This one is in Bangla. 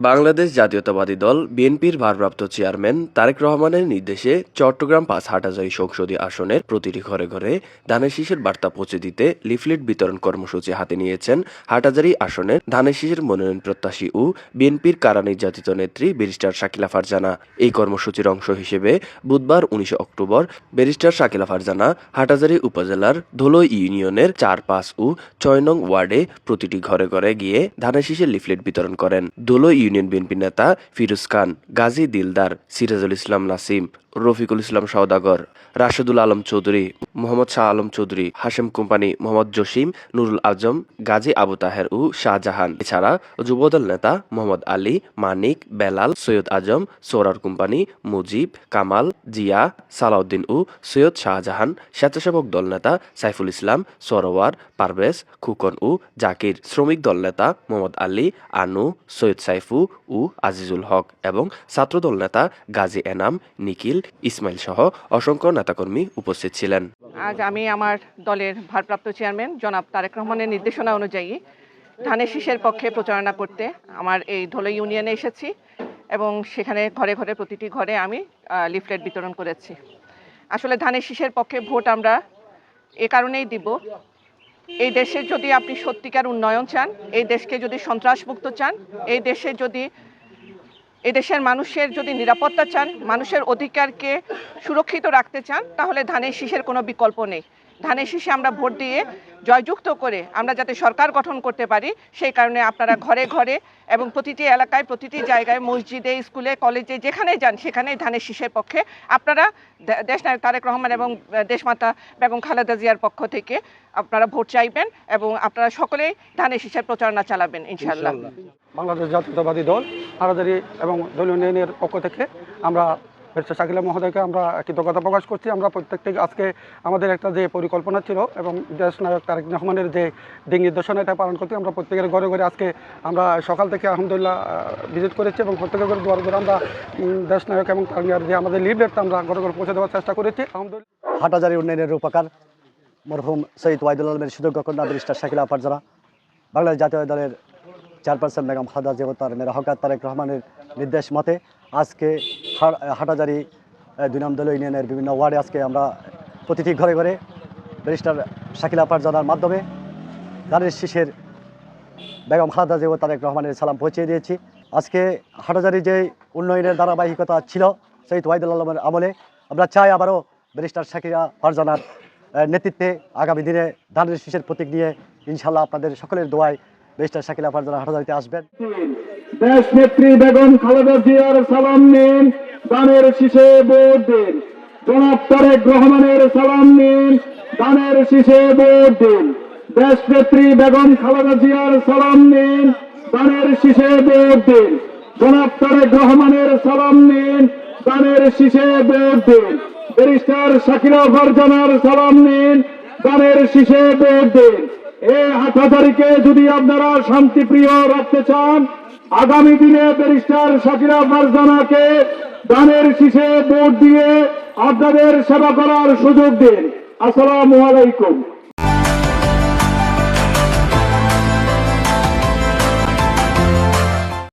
বাংলাদেশ জাতীয়তাবাদী দল বিএনপির ভারপ্রাপ্ত চেয়ারম্যান তারেক রহমানের নির্দেশে চট্টগ্রাম পাঁচ হাটাজারি সংসদীয় আসনের প্রতিটি ঘরে ঘরে ধানের শীষের বার্তা পৌঁছে দিতে লিফলেট বিতরণ কর্মসূচি হাতে নিয়েছেন হাটাজারি আসনের ধানের শীষের মনোনয়ন প্রত্যাশী ও বিএনপির কারা নির্যাতিত নেত্রী ব্যারিস্টার শাকিলা ফারজানা। এই কর্মসূচির অংশ হিসেবে বুধবার উনিশে অক্টোবর ব্যারিস্টার শাকিলা ফারজানা হাটাজারি উপজেলার ধুলো ইউনিয়নের চার পাঁচ ও ছয় নং ওয়ার্ডে প্রতিটি ঘরে ঘরে গিয়ে ধানের শীষের লিফলেট বিতরণ করেন। ধুলো ইউনিয়ন বিএনপি নেতা ফিরোজ খান, গাজী দিলদার, সিরাজুল ইসলাম নাসিম, রফিকুল ইসলাম সওদাগর, রাশেদুল আলম চৌধুরী, মোহাম্মদ শাহ আলম চৌধুরী, হাশেম কোম্পানি মোহাম্মদ জসিম, নুরুল আজম, গাজী আবু তাহের ও শাহজাহান। এছাড়া যুবদল নেতা মোহাম্মদ আলী, মানিক, বেলাল, সৈয়দ আজম সোরার কোম্পানি, মুজিব, কামাল, জিয়া, সালাউদ্দিন ও সৈয়দ শাহজাহান। স্বেচ্ছাসেবক দল নেতা সাইফুল ইসলাম, সরোয়ার, পারভেজ, খুকন ও জাকির। শ্রমিক দল নেতা মোহাম্মদ আলী, আনু, সৈয়দ সাইফু ও আজিজুল হক এবং ছাত্রদল নেতা গাজী এনাম, নিখিল, ইসমাইল সহ অসংখ্য নেতাকর্মী উপস্থিত ছিলেন। আজ আমি আমার দলের ভারপ্রাপ্ত চেয়ারম্যান, জনাব তারেক রহমানের নির্দেশনা অনুযায়ী ধানের শীষের পক্ষে প্রচারণা করতে আমার এই ধলাই ইউনিয়নে এসেছি এবং সেখানে ঘরে ঘরে প্রতিটি ঘরে আমি লিফলেট বিতরণ করেছি। আসলে ধানের শীষের পক্ষে ভোট আমরা এ কারণেই দিব এই দেশে যদি আপনি সত্যিকার উন্নয়ন চান, এই দেশকে যদি সন্ত্রাসমুক্ত চান, এই দেশে যদি, এই দেশের মানুষের যদি নিরাপত্তা চান, মানুষের অধিকারকে সুরক্ষিত রাখতে চান, তাহলে ধানের শীষের কোনো বিকল্প নেই। ধানের শীষে আমরা ভোট দিয়ে জয়যুক্ত করে আমরা যাতে সরকার গঠন করতে পারি, সেই কারণে আপনারা ঘরে ঘরে এবং প্রতিটি এলাকায়, প্রতিটি জায়গায়, মসজিদে, স্কুলে, কলেজে যেখানে যান, সেখানেই ধানের শীষের পক্ষে আপনারা দেশনায়ক তারেক রহমান এবং দেশমাতা বেগম খালেদা জিয়ার পক্ষ থেকে আপনারা ভোট চাইবেন এবং আপনারা সকলেই ধানের শীষের প্রচারণা চালাবেন ইনশাল্লাহ বাংলাদেশ জাতীয়তাবাদী দল, হারাদারি এবং দলীয় ইউনিয়নের পক্ষ থেকে আমরা ব্যারিস্টার শাকিলা মহোদয়কে আমরা কৃতজ্ঞতা প্রকাশ করছি। আমরা প্রত্যেকটি আজকে আমাদের একটা যে পরিকল্পনা ছিল এবং দেশ নায়ক তারেক রহমানের যে দিক নির্দেশনা, এটা পালন করতে আমরা প্রত্যেকের ঘরে ঘরে আজকে আমরা সকাল থেকে আলহামদুলিল্লাহ ভিজিট করেছি এবং প্রত্যেকের ঘরে দুয়ার দুয়ারে আমরা দেশ নায়ক এবং তার যে আমাদের লিডলেটটা আমরা ঘরে ঘরে পৌঁছে দেওয়ার চেষ্টা করেছি। আলহামদুলিল্লাহ। হাটাজারি উন্নয়নের রূপকার মরহুম সৈয়দ ওয়াইদুল আলমের সুযোগ্য কন্যা শাকিলা ফারজানা বাংলাদেশ জাতীয় দলের চেয়ারপারসন বেগম খাদা জেবতার মেরা হকাত তারেক রহমানের নির্দেশ মতে, আজকে হাটাজারি দুই নম্বর দল ইউনিয়নের বিভিন্ন ওয়ার্ডে আজকে আমরা প্রতিটি ঘরে ঘরে ব্যারিস্টার শাকিলা ফারজানার মাধ্যমে ধানের শীষের বেগম খাদা জেব তারেক রহমানের সালাম পৌঁছে দিয়েছি। আজকে হাটাজারি যে উন্নয়নের ধারাবাহিকতা ছিল সৈয়দ ওয়াইদুল আলমের আমলে, আমরা চাই আবারও ব্যারিস্টার শাকিরা ফারজানার নেতৃত্বে আগামী দিনে ধানের শীষের প্রতীক নিয়ে ইনশাল্লাহ আপনাদের সকলের দোয়ায় ব্যারিস্টার শাকিলা ফারজানা হাটাজারিতে আসবেন। নেত্রী বেগম খালেদা জিয়ার সালাম দানের শীষে ভোট দিন। জনাব রহমানের সালাম নিন, দানের শীষে ভোট দিন। দেশ নেত্রী বেগম খালেদা জিয়ার সালাম নিন, দানের শীষে ভোট দিন। জনাব তারেক রহমানের সালাম নিন, দানের শীষে ভোট দিন। ব্যারিস্টার শাকিরা ফারজানার সালাম নিন, দানের শীষে ভোট দিন। এই হাটহাজারিকে যদি আপনারা শান্তিপ্রিয় রাখতে চান, আগামী দিনে ব্যারিস্টার শাকিরা ফারজানাকে দানের শীষে ভোট দিয়ে আপনাদের সেবা করার সুযোগ দিন। আসসালামু আলাইকুম।